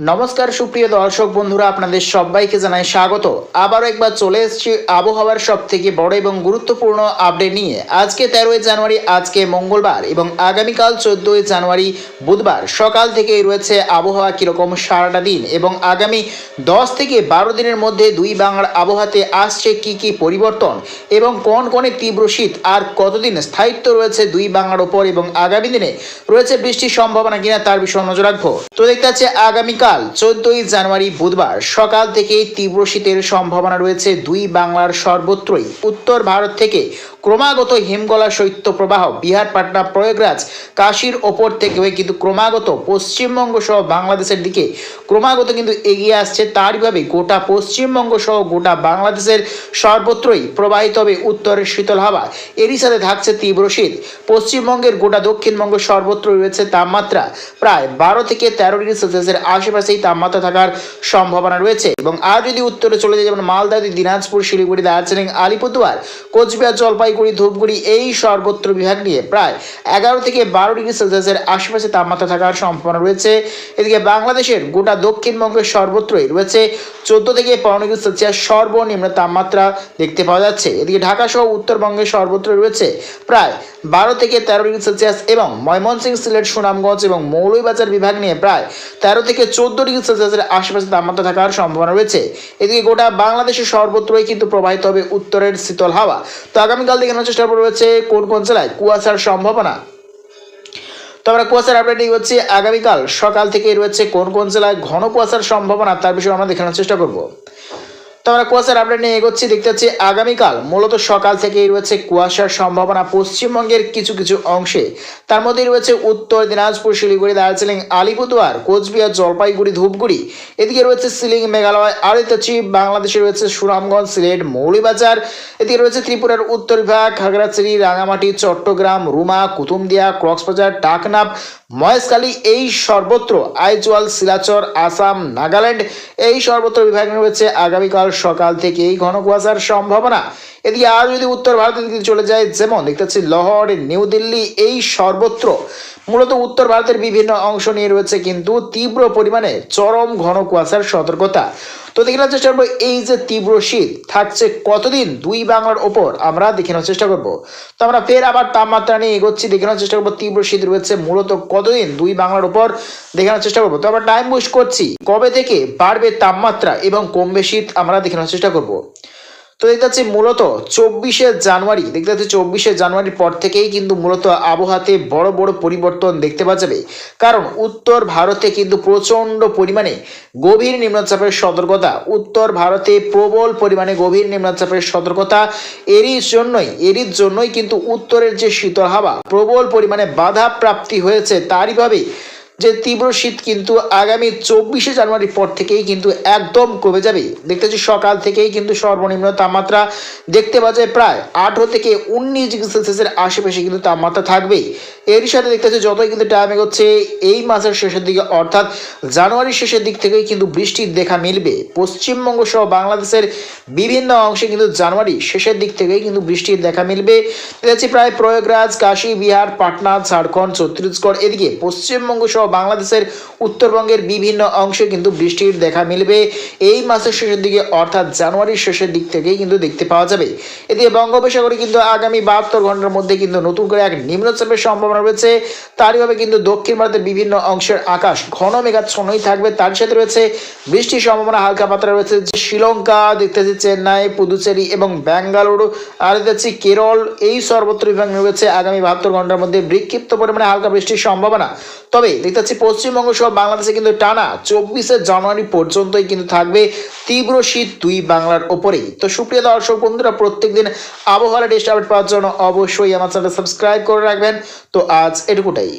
নমস্কার, সুপ্রিয় দর্শক বন্ধুরা, আপনাদের সবাইকে জানাই স্বাগত। আবারও একবার চলে এসেছি আবহাওয়ার সব থেকে বড় এবং গুরুত্বপূর্ণ আপডেট নিয়ে। আজকে তেরোই জানুয়ারি, আজকে মঙ্গলবার এবং আগামীকাল চোদ্দোই জানুয়ারি বুধবার। সকাল থেকেই রয়েছে আবহাওয়া কীরকম সারাটা দিন এবং আগামী দশ থেকে বারো দিনের মধ্যে দুই বাংলার আবহাওয়াতে আসছে কি কি পরিবর্তন এবং কোন কোনে তীব্র শীত আর কতদিন স্থায়িত্ব রয়েছে দুই বাংলার ওপর এবং আগামী দিনে রয়েছে বৃষ্টির সম্ভাবনা কিনা তার বিষয়ে নজর রাখব। তো দেখতে পাচ্ছি আগামীকাল চোদ্দই জানুয়ারি বুধবার সকাল থেকে তীব্র শীতের সম্ভাবনা রয়েছে। দুই বাংলার সর্বত্রই। উত্তর ভারত থেকে ক্রমাগত হিমগলা শৈত্য প্রবাহ, বিহার, পাটনা, প্রয়াগরাজ, কাশির ওপর থেকে হয়ে কিন্তু ক্রমাগত পশ্চিমবঙ্গ সহ বাংলাদেশের দিকে ক্রমাগত কিন্তু এগিয়ে আসছে। তারইভাবে গোটা পশ্চিমবঙ্গ সহ গোটা বাংলাদেশের সর্বত্রই প্রবাহিত হবে উত্তরের শীতল হাওয়া। এরই সাথে থাকছে তীব্র শীত। পশ্চিমবঙ্গের গোটা দক্ষিণবঙ্গ সর্বত্রই রয়েছে তাপমাত্রা প্রায় বারো থেকে তেরো ডিগ্রি সেলসিয়াসের আশেপাশেই তাপমাত্রা থাকার সম্ভাবনা রয়েছে। এবং আর যদি উত্তরে চলে যায় যেমন মালদা, দিনাজপুর, শিলিগুড়ি, দার্জিলিং, আলিপুরদুয়ার, কোচবিহার জলপাইগুড়ি ধূপগুড়ি এই সর্বত্র বিভাগ নিয়ে প্রায় এগারো থেকে বারো ডিগ্রি সেলসিয়াসের আশেপাশে তাপমাত্রা থাকার সম্ভাবনা রয়েছে। এদিকে বাংলাদেশের গোটা দক্ষিণবঙ্গের সর্বত্রই রয়েছে চোদ্দ থেকে পনেরো ডিগ্রি সেলসিয়াস সর্বনিম্ন তাপমাত্রা দেখতে পাওয়া যাচ্ছে। এদিকে ঢাকা সহ উত্তরবঙ্গের সর্বত্র রয়েছে প্রায় বারো থেকে তেরো ডিগ্রি সেলসিয়াস এবং ময়মনসিংহ, সিলেট, সুনামগঞ্জ এবং মৌলভীবাজার বিভাগ নিয়ে প্রায় তেরো থেকে চোদ্দ ডিগ্রি সেলসিয়াসের আশেপাশে তাপমাত্রা থাকার সম্ভাবনা রয়েছে। এদিকে গোটা বাংলাদেশের সর্বত্রই কিন্তু প্রবাহিত হবে উত্তরের শীতল হাওয়া। তো আগামীকাল দেখানোর চেষ্টা করব রয়েছে কোন কোন জেলায় কুয়াশার সম্ভাবনা। তো আমরা কুয়াশার আপডেট এই হচ্ছে আগামীকাল সকাল থেকে রয়েছে কোন কোন জেলায় ঘন কুয়াশার সম্ভাবনা, তার বিষয়ে আমরা দেখানোর চেষ্টা করব। তো আমরা কুয়াশার আপডেট নিয়ে এগোচ্ছি, দেখতে পাচ্ছি আগামীকাল, মূলত সকাল থেকেই রয়েছে কুয়াশার সম্ভাবনা পশ্চিমবঙ্গের কিছু কিছু অংশে। তার মধ্যেই রয়েছে উত্তর দিনাজপুর, শিলিগুড়ি, দার্জিলিং, আলিপুরদুয়ার, কোচবিহার, জলপাইগুড়ি, ধূপগুড়ি। এদিকে রয়েছে সিলিং মেঘালয়, আর দেখছি বাংলাদেশে রয়েছে সুনামগঞ্জ, সিলেট মৌলিবাজার এদিকে রয়েছে ত্রিপুরার উত্তর বিভাগ, খাগড়াছড়ি রাঙামাটি চট্টগ্রাম, রুমা কুতুমদিয়া কক্সবাজার টাকনাফ মহেশখালী, এই সর্বত্র আইজওয়াল শিলাচর, আসাম, নাগাল্যান্ড, এই সর্বত্র বিভাগে রয়েছে আগামীকাল সকাল থেকেই ঘন কুয়াশার সম্ভাবনা। এদিকে আর যদি উত্তর ভারতের দিকে চলে যায়, যেমন দেখতে পাচ্ছি, লহর, নিউ দিল্লি, এই সর্বত্র মূলত উত্তর ভারতের বিভিন্ন অংশ নিয়ে রয়েছে কিন্তু তীব্র পরিমাণে চরম ঘন কুয়াশার সতর্কতা। তো দেখে নেওয়ার চেষ্টা করব, এই যে তীব্র শীত, থাকছে কতদিন? দুই বাংলার ওপর আমরা দেখে নেওয়ার চেষ্টা করব। তো আমরা ফের আবার তাপমাত্রা নিয়ে এগোচ্ছি, দেখে নেওয়ার চেষ্টা করব তীব্র শীত রয়েছে মূলত কতদিন? দুই বাংলার ওপর দেখে নেওয়ার চেষ্টা করব। তো আমরা টাইম ওয়েস্ট করছি, কবে থেকে বাড়বে তাপমাত্রা এবং কমবে শীত, আমরা দেখে নেওয়ার চেষ্টা করব। তো দেখতে পাচ্ছি মূলত চব্বিশে জানুয়ারি, দেখতে পাচ্ছি চব্বিশে জানুয়ারির পর থেকেই কিন্তু মূলত আবহাওয়াতে বড় বড় পরিবর্তন দেখতে পাওয়া যাবে। কারণ উত্তর ভারতে কিন্তু প্রচণ্ড পরিমাণে গভীর নিম্নচাপের সতর্কতা, উত্তর ভারতে প্রবল পরিমাণে গভীর নিম্নচাপের সতর্কতা, এরই জন্যই এরই জন্যই কিন্তু উত্তরের যে শীতল হাওয়া, প্রবল পরিমাণে বাধা প্রাপ্তি হয়েছে তারইভাবে যে তীব্র শীত কিন্তু আগামী চব্বিশে জানুয়ারির পর থেকেই কিন্তু একদম কমে যাবে। দেখতেছি সকাল থেকেই কিন্তু সর্বনিম্ন তাপমাত্রা দেখতে পাওয়া যায় প্রায় আঠেরো থেকে উনিশ ডিগ্রি সেলসিয়াসের আশেপাশে কিন্তু তাপমাত্রা থাকবে এরই সাথে দেখতেছি যতই কিন্তু টাইম এগোচ্ছে, এই মাসের শেষের দিকে অর্থাৎ জানুয়ারির শেষের দিক থেকেই কিন্তু বৃষ্টির দেখা মিলবে। পশ্চিমবঙ্গ সহ বাংলাদেশের বিভিন্ন অংশে কিন্তু জানুয়ারি শেষের দিক থেকেই কিন্তু বৃষ্টির দেখা মিলবে। দেখছি প্রায় প্রয়াগরাজ, কাশী, বিহার, পাটনা, ঝাড়খণ্ড, ছত্তিশগড়, এদিকে পশ্চিমবঙ্গ সহ বাংলাদেশের উত্তরবঙ্গের বিভিন্ন অংশে কিন্তু বৃষ্টির দেখা মিলবে। এই মাসের শেষের দিকে, অর্থাৎ জানুয়ারির শেষের দিক থেকেই কিন্তু দেখতে পাওয়া যাবে। এদিকে বঙ্গোপসাগরে কিন্তু আগামী বাহাত্তর ঘণ্টার মধ্যে কিন্তু নতুন করে এক নিম্নচাপের সম্ভাবনা রয়েছে। তারইভাবে কিন্তু দক্ষিণ ভারতের বিভিন্ন অংশের আকাশ ঘন মেঘাচ্ছন্নই থাকবে। তার সাথে রয়েছে বৃষ্টির সম্ভাবনা হালকা মাত্রা রয়েছে। যে শ্রীলঙ্কা দেখতেছি চেন্নাই, পুদুচেরি এবং ব্যাঙ্গালুরু, আর দেখছি কেরল, এই সর্বত্র বিভাগ রয়েছে আগামী বাহাত্তর ঘণ্টার মধ্যে বিক্ষিপ্ত পরিমাণে হালকা বৃষ্টির সম্ভাবনা। তবে দেখতে পশ্চিমবঙ্গ সহ বাংলাদেশে কিন্তু টানা চব্বিশে জানুয়ারি পর্যন্তই কিন্তু থাকবে তীব্র শীত দুই বাংলার ওপরেই। তো সুপ্রিয় দর্শক বন্ধুরা, প্রত্যেকদিন আবহাওয়ার আপডেট পাওয়ার জন্য অবশ্যই আমার চ্যানেল সাবস্ক্রাইব করে রাখবেন। তো আজ এটুকুটাই।